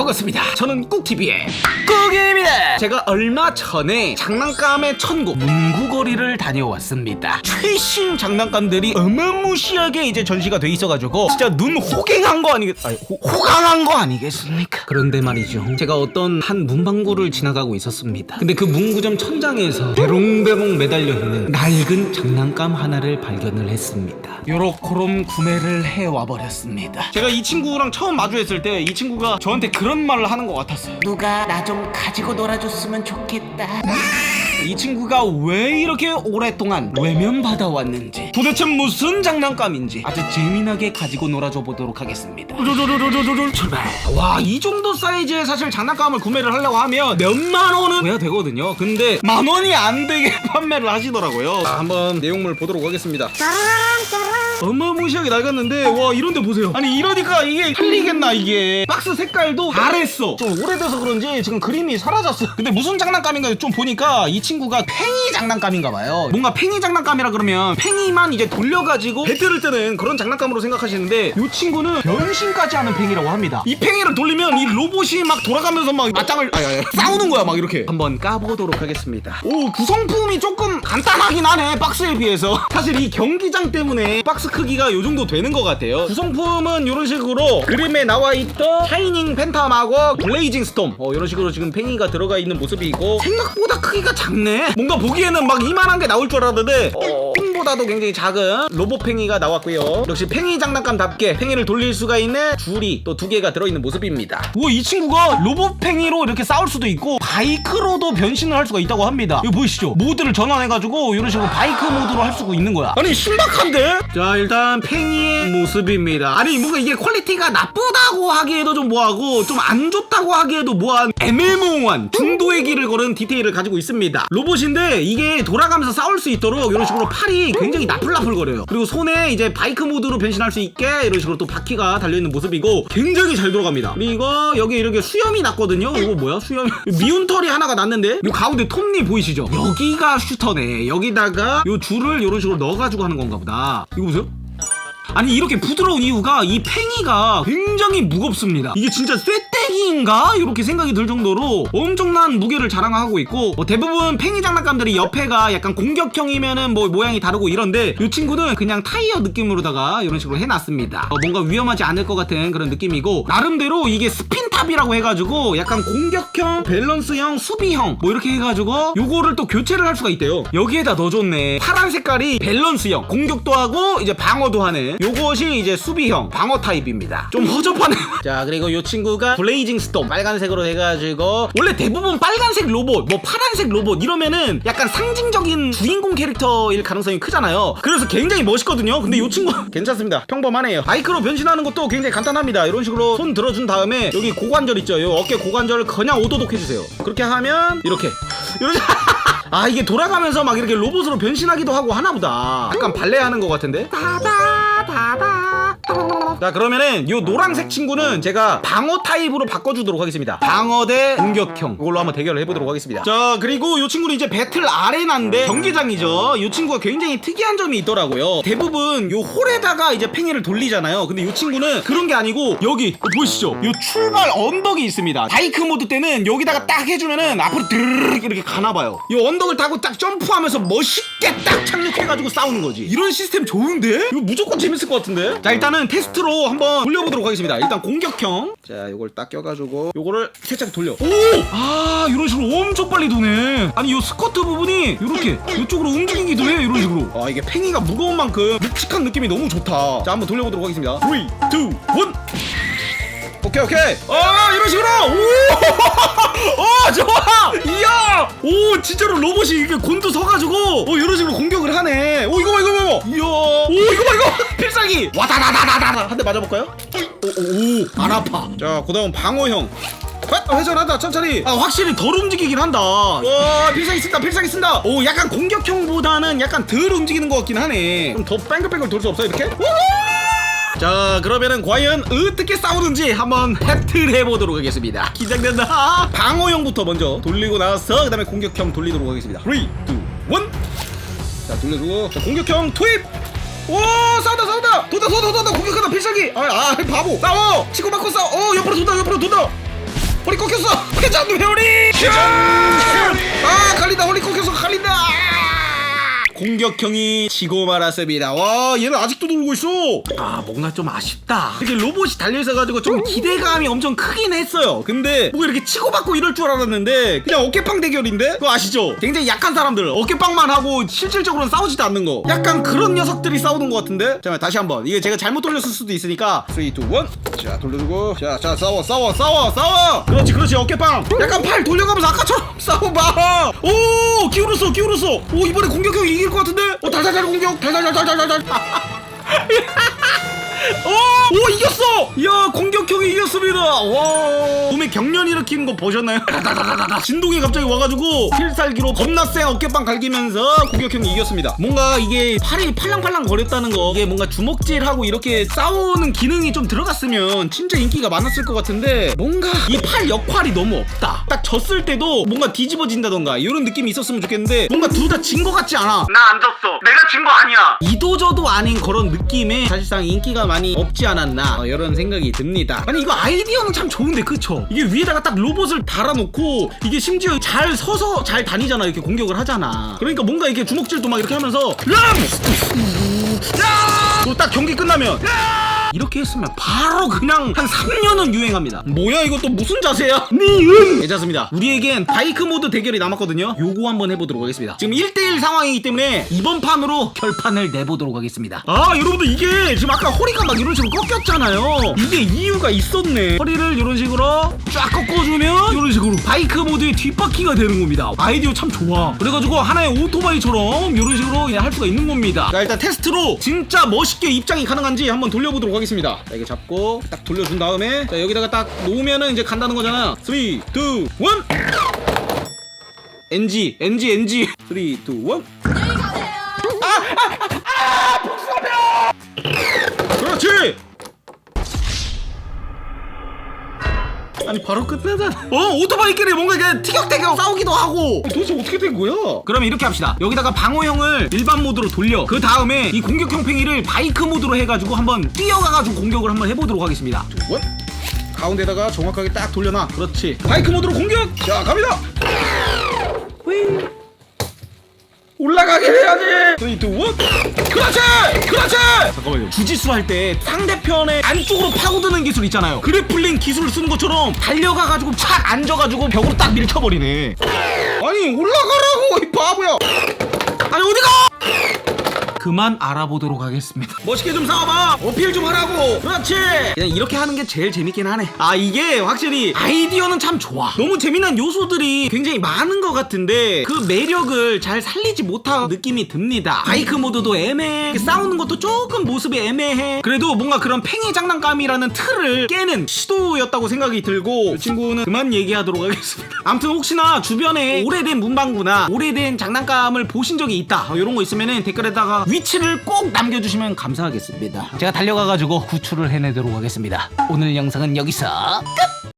반갑습니다. 저는 꾹TV의 꾹입니다. 제가 얼마 전에 장난감의 천국 문구거리를 다녀왔습니다. 최신 장난감들이 어마무시하게 이제 전시가 돼 있어가지고 진짜 눈 호갱한 거 아니겠, 아니, 호, 호강한 거 아니겠습니까? 그런데 말이죠. 제가 어떤 한 문방구를 지나가고 있었습니다. 근데 그 문구점 천장에서 대롱대롱 매달려 있는 낡은 장난감 하나를 발견을 했습니다. 요렇게롬 구매를 해와 버렸습니다. 제가 이 친구랑 처음 마주했을 때 이 친구가 저한테 그런 말을 하는 것 같았어요. 누가 나 좀 가지고 놀아줬으면 좋겠다. 이 친구가 왜 이렇게 오랫동안 외면받아 왔는지 도대체 무슨 장난감인지 아주 재미나게 가지고 놀아줘 보도록 하겠습니다 출발 와이 정도 사이즈의 사실 장난감을 구매를 하려고 하면 몇만 원은 해야 되거든요 근데 만 원이 안 되게 판매를 하시더라고요 자, 한번 내용물 보도록 하겠습니다 어마무시하게 낡았는데 와 이런데 보세요. 아니 이러니까 이게 팔리겠나 이게? 박스 색깔도 다랬어. 좀 오래돼서 그런지 지금 그림이 사라졌어. 근데 무슨 장난감인가 좀 보니까 이 친구가 팽이 장난감인가 봐요. 뭔가 팽이 장난감이라 그러면 팽이만 이제 돌려가지고 배틀을 뜨는 그런 장난감으로 생각하시는데 이 친구는 변신까지 하는 팽이라고 합니다. 이 팽이를 돌리면 이 로봇이 막 돌아가면서 막 맞짱을 아니, 아니, 싸우는 거야 막 이렇게. 한번 까보도록 하겠습니다. 오 구성품이 조금 간단하긴 하네 박스에 비해서. 사실 이 경기장 때문에 박스 크기가 요 정도 되는 것 같아요. 구성품은 이런 식으로 그림에 나와 있던 샤이닝 팬텀하고 블레이징 스톰. 어, 이런 식으로 지금 팽이가 들어가 있는 모습이고 생각보다 크기가 작네. 뭔가 보기에는 막 이만한 게 나올 줄 알았는데 어, 팽보다도 굉장히 작은 로봇 팽이가 나왔고요. 역시 팽이 장난감답게 팽이를 돌릴 수가 있는 줄이 또 두 개가 들어있는 모습입니다. 우와 이 친구가 로봇 팽이로 이렇게 싸울 수도 있고 바이크로도 변신을 할 수가 있다고 합니다. 이거 보이시죠? 모드를 전환해가지고 이런 식으로 바이크 모드로 할 수가 있는 거야. 아니 신박한데? 자 일단 팽이의 모습입니다. 아니 뭔가 이게 퀄리티가 나쁘다고 하기에도 좀 뭐하고 좀 안 좋다고 하기에도 뭐한 애매모호한 중도의 길을 걸은 디테일을 가지고 있습니다. 로봇인데 이게 돌아가면서 싸울 수 있도록 이런 식으로 팔이 굉장히 나풀나풀거려요. 그리고 손에 이제 바이크 모드로 변신할 수 있게 이런 식으로 또 바퀴가 달려있는 모습이고 굉장히 잘 돌아갑니다. 그리고 여기 이렇게 수염이 났거든요. 이거 뭐야? 수염이? 미운 털이 하나가 났는데? 이 가운데 톱니 보이시죠? 여기가 슈터네. 여기다가 요 줄을 이런 식으로 넣어가지고 하는 건가 보다. 이거 보세요. 아니 이렇게 부드러운 이유가 이 팽이가 굉장히 무겁습니다. 이게 진짜 쇠 떼기인가? 이렇게 생각이 들 정도로 엄청난 무게를 자랑하고 있고 뭐 대부분 팽이 장난감들이 옆에가 약간 공격형이면은 뭐 모양이 다르고 이런데 이 친구는 그냥 타이어 느낌으로다가 이런 식으로 해놨습니다. 어, 뭔가 위험하지 않을 것 같은 그런 느낌이고 나름대로 이게 스핀탑이라고 해가지고 약간 공격형 밸런스형 수비형 뭐 이렇게 해가지고 요거를 또 교체를 할 수가 있대요. 여기에다 넣어줬네. 파란 색깔이 밸런스형. 공격도 하고 이제 방어도 하는 요것이 이제 수비형 방어 타입입니다. 좀 허접하네 자 그리고 요 친구가 블레이 징 스톰 빨간색으로 해가지고 원래 대부분 빨간색 로봇 뭐 파란색 로봇 이러면은 약간 상징적인 주인공 캐릭터일 가능성이 크잖아요. 그래서 굉장히 멋있거든요. 근데 요 친구 괜찮습니다. 평범하네요. 바이크로 변신하는 것도 굉장히 간단합니다. 이런 식으로 손 들어준 다음에 여기 고관절 있죠? 요 어깨 고관절을 그냥 오도독 해주세요. 그렇게 하면 이렇게. 이렇게 아 이게 돌아가면서 막 이렇게 로봇으로 변신하기도 하고 하나보다. 약간 발레하는 것 같은데? 다다 다다 자 그러면은 요 노란색 친구는 제가 방어 타입으로 바꿔주도록 하겠습니다. 방어 대 공격형. 이걸로 한번 대결을 해보도록 하겠습니다. 자 그리고 요 친구는 이제 배틀 아레나인데 경기장이죠. 요 친구가 굉장히 특이한 점이 있더라고요. 대부분 요 홀에다가 이제 팽이를 돌리잖아요. 근데 요 친구는 그런 게 아니고 여기 어, 보이시죠? 요 출발 언덕이 있습니다. 바이크 모드 때는 여기다가 딱 해주면은 앞으로 드르륵 이렇게 가나봐요. 요 언덕을 타고 딱 점프하면서 멋있게 딱 착륙해가지고 싸우는 거지. 이런 시스템 좋은데? 이거 무조건 재밌을 것 같은데? 자 일단은 테스트로 한번 돌려보도록 하겠습니다. 일단 공격형. 자 요걸 딱 껴가지고 요거를 살짝 돌려. 오! 아 이런 식으로 엄청 빨리 도네. 아니 요 스커트 부분이 이렇게 이쪽으로 움직이기도 해 이런 식으로. 아 이게 팽이가 무거운 만큼 묵직한 느낌이 너무 좋다. 자 한번 돌려보도록 하겠습니다. 3, 2, 1 오케이 오케이. 아 이런 식으로! 오오 좋아! 이야! 오 진짜로 로봇이 이렇게 곤두 서가지고 오 이런 식으로 공격을 하네 필살기! 와다다다다다 한 대 맞아볼까요? 오오안 아파. 자 그다음 방어형. 아, 회전한다 천천히. 아 확실히 덜 움직이긴 한다. 와 필살기 쓴다 필살기 쓴다. 오 약간 공격형보다는 약간 덜 움직이는 것 같긴 하네. 좀 더 뺑글뺑글 돌 수 없어 이렇게? 우후! 자 그러면은 과연 어떻게 싸우는지 한번 배틀 해보도록 하겠습니다. 긴장된다. 방어형부터 먼저 돌리고 나서 그 다음에 공격형 돌리도록 하겠습니다. 3, 2, 1자 돌려주고. 자 공격형 투입 오 싸운다 싸운다! 돈다 돈다 돈다! 공격한다 필살기! 아, 아 바보! 싸워! 치고 받고 싸워! 어 옆으로 돈다 옆으로 돈다! 허리 꺾였어! 회장도 회오리! 아 갈린다 허리 꺾여서 갈린다 공격형이 지고 말았습니다. 와, 얘는 아직도 놀고 있어. 아, 뭔가 좀 아쉽다. 이렇게 로봇이 달려있어가지고 좀 기대감이 엄청 크긴 했어요. 근데 뭐 이렇게 치고받고 이럴 줄 알았는데 그냥 어깨빵 대결인데? 그거 아시죠? 굉장히 약한 사람들 어깨빵만 하고 실질적으로는 싸우지도 않는 거. 약간 그런 녀석들이 싸우는 것 같은데? 잠깐만 다시 한번. 이게 제가 잘못 돌렸을 수도 있으니까 3, 2, 1. 자, 돌려주고. 자, 자, 싸워, 싸워, 싸워, 싸워. 그렇지, 그렇지, 어깨빵. 약간 팔 돌려가면서 아까처럼 싸워봐. 오, 기울었어, 기울었어. 오, 이번에 공격형이 이길 것 같은데? 오, 달달달 공격, 달달달달달달. 오, 오 이겼어! 이야 공격형이 이겼습니다. 와, 몸에 경련 일으키는 거 보셨나요? 다다다다다. 진동이 갑자기 와가지고 필살기로 겁나 센 어깨빵 갈기면서 공격형이 이겼습니다. 뭔가 이게 팔이 팔랑팔랑 거렸다는 거 이게 뭔가 주먹질하고 이렇게 싸우는 기능이 좀 들어갔으면 진짜 인기가 많았을 것 같은데 뭔가 이 팔 역할이 너무 없다. 딱 졌을 때도 뭔가 뒤집어진다던가 이런 느낌이 있었으면 좋겠는데 뭔가 둘 다 진 것 같지 않아. 나 안 졌어. 내가 진 거 아니야. 이도저도 아닌 그런 느낌에 사실상 인기가 많이 없지 않았나 어, 이런 생각이 듭니다. 아니 이거 아이디어는 참 좋은데 그쵸? 이게 위에다가 딱 로봇을 달아놓고 이게 심지어 잘 서서 잘 다니잖아 이렇게 공격을 하잖아. 그러니까 뭔가 이렇게 주먹질도 막 이렇게 하면서 람! 야! 또딱 경기 끝나면 야! 이렇게 했으면 바로 그냥 한 3년은 유행합니다. 뭐야 이거 또 무슨 자세야? 니은! 괜찮습니다. 우리에겐 바이크 모드 대결이 남았거든요. 요거 한번 해보도록 하겠습니다. 지금 1대1 상황이기 때문에 이번 판으로 결판을 내보도록 하겠습니다. 아 여러분들 이게 지금 아까 허리가 막 이런 식으로 꺾였잖아요. 이게 이유가 있었네. 허리를 이런 식으로 쫙 꺾어주면 이런 식으로 바이크 모드의 뒷바퀴가 되는 겁니다. 아이디어 참 좋아. 그래가지고 하나의 오토바이처럼 이런 식으로 그냥 할 수가 있는 겁니다. 자 일단 테스트로 진짜 멋있게 입장이 가능한지 한번 돌려보도록 하겠습니다. 자 이게 잡고 딱 돌려준 다음에 자 여기다가 딱 놓으면은 이제 간다는 거잖아. 3, 2, 1 NG NG NG 3, 2, 1 그렇지! 아니 바로 끝나잖아. 어 오토바이끼리 뭔가 그냥 티격태격 싸우기도 하고. 도대체 어떻게 된 거야? 그러면 이렇게 합시다. 여기다가 방어형을 일반 모드로 돌려. 그 다음에 이 공격형 팽이를 바이크 모드로 해가지고 한번 뛰어가가지고 공격을 한번 해보도록 하겠습니다. 원. 가운데다가 정확하게 딱 돌려놔. 그렇지. 바이크 모드로 공격! 자 갑니다! 윙 올라가게 해야지! 3, 2, 1 그렇지! 그렇지 잠깐만요. 주짓수 할 때 상대편의 안쪽으로 파고드는 기술 있잖아요. 그래플링 기술을 쓰는 것처럼 달려가가지고 착 앉아가지고 벽으로 딱 밀쳐버리네. 아니 올라가라고 이 바보야! 아니 어디가 그만 알아보도록 하겠습니다. 멋있게 좀 싸워봐. 어필 좀 하라고. 그렇지. 그냥 이렇게 하는 게 제일 재밌긴 하네. 아 이게 확실히 아이디어는 참 좋아. 너무 재미난 요소들이 굉장히 많은 것 같은데 그 매력을 잘 살리지 못한 느낌이 듭니다. 바이크 모드도 애매해. 싸우는 것도 조금 모습이 애매해. 그래도 뭔가 그런 팽이 장난감이라는 틀을 깨는 시도였다고 생각이 들고 이 친구는 그만 얘기하도록 하겠습니다. 아무튼 혹시나 주변에 오래된 문방구나 오래된 장난감을 보신 적이 있다 이런 거 있으면 댓글에다가 위치를 꼭 남겨주시면 감사하겠습니다. 제가 달려가가지고 구출을 해내도록 하겠습니다. 오늘 영상은 여기서 끝!